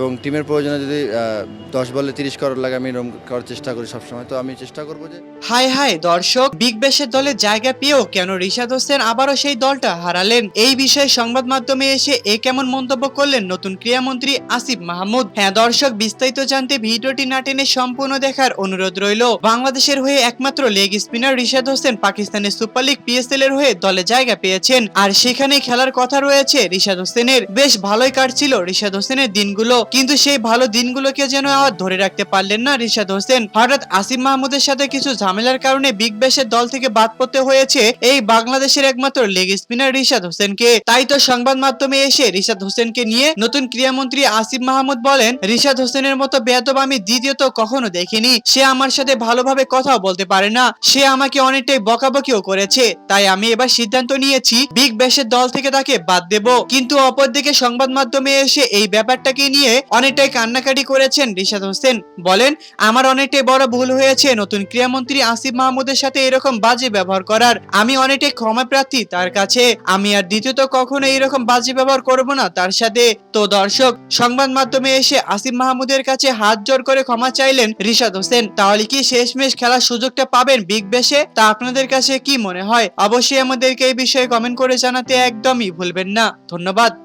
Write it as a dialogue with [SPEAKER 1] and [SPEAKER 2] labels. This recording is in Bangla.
[SPEAKER 1] এবং টিমের প্রয়োজনে যদি দশ বলে তিরিশ করার লাগে আমি এরকম করার চেষ্টা করি সবসময়। তো আমি চেষ্টা করব যে
[SPEAKER 2] হাই হাই দর্শক, বিগ ব্যাশের দলে জায়গা পেয়েও কেন রিশাদ হোসেন আবারও সেই দলটা হারালেন? এই বিষয়ে সংবাদ মাধ্যমে এসে এ কেমন মন্তব্য করলেন নতুন ক্রীড়ামন্ত্রী আসিফ মাহমুদ? হ্যাঁ দর্শক, বিস্তারিত জানতে ভিডিওটি না টেনে সম্পূর্ণ দেখার অনুরোধ রইল। বাংলাদেশের হয়ে একমাত্র লেগ স্পিনার রিশাদ হোসেন পাকিস্তানের সুপার লিগ পিএসএল এর হয়ে দলে জায়গা পেয়েছেন। আর সেখানে খেলার কথা রয়েছে রিশাদ হোসেনের। বেশ ভালোই কাটছিল রিশাদ হোসেনের দিনগুলো। কিন্তু সেই ভালো দিনগুলোকে যেন আর ধরে রাখতে পারলেন না রিশাদ হোসেন। হঠাৎ আসিফ মাহমুদের সাথে কিছু ঝামেলার কারণে বিগ ব্যাশের দল থেকে বাদ পড়তে হয়েছে এই বাংলাদেশের একমাত্র লেগ স্পিনার রিশাদ হোসেনকে। তাই তো সংবাদ মাধ্যমে এসে রিশাদ হোসেনকে নিয়ে নতুন ক্রীড়ামন্ত্রী আসিফ মাহমুদ বলেন, রিশাদ হোসেনের মতো বেয়াদব আমি দ্বিতীয়ত কখনো দেখিনি। সে আমার সাথে ভালোভাবে কথাও বলতে পারে না। সে আমাকে অনেকটাই বকাবকিও করেছে। তাই আমি এবার সিদ্ধান্ত নিয়েছি বিগ ব্যাশের দল থেকে তাকে বাদ দেব। কিন্তু অপরদিকে সংবাদ মাধ্যমে এসে এই ব্যাপারটাকে নিয়ে অনেকটাই কান্নাকাটি করেছেন রিশাদ হোসেন। বলেন, আমার অনেকটাই বড় ভুল হয়েছে। নতুন ক্রীড়ামন্ত্রী আসিফ মাহমুদের সাথে এরকম বাজে ব্যবহার করার আমি অনেকটাই ক্ষমা প্রার্থী তার কাছে। আমি আর দ্বিতীয়ত কখনো এরকম বাজে ব্যবহার করব না তার সাথে। তো দর্শক, সংবাদ মাধ্যমে এসে আসিফ মাহমুদের কাছে হাত জোর করে ক্ষমা চাইলেন রিশাদ হোসেন। তাহলে কি শেষমেশ খেলার সুযোগটা পাবেন বিগ বেশে? তা আপনাদের কাছে কি মনে হয়? অবশ্যই আমাদেরকে এই বিষয়ে কমেন্ট করে জানাতে একদমই ভুলবেন না। ধন্যবাদ।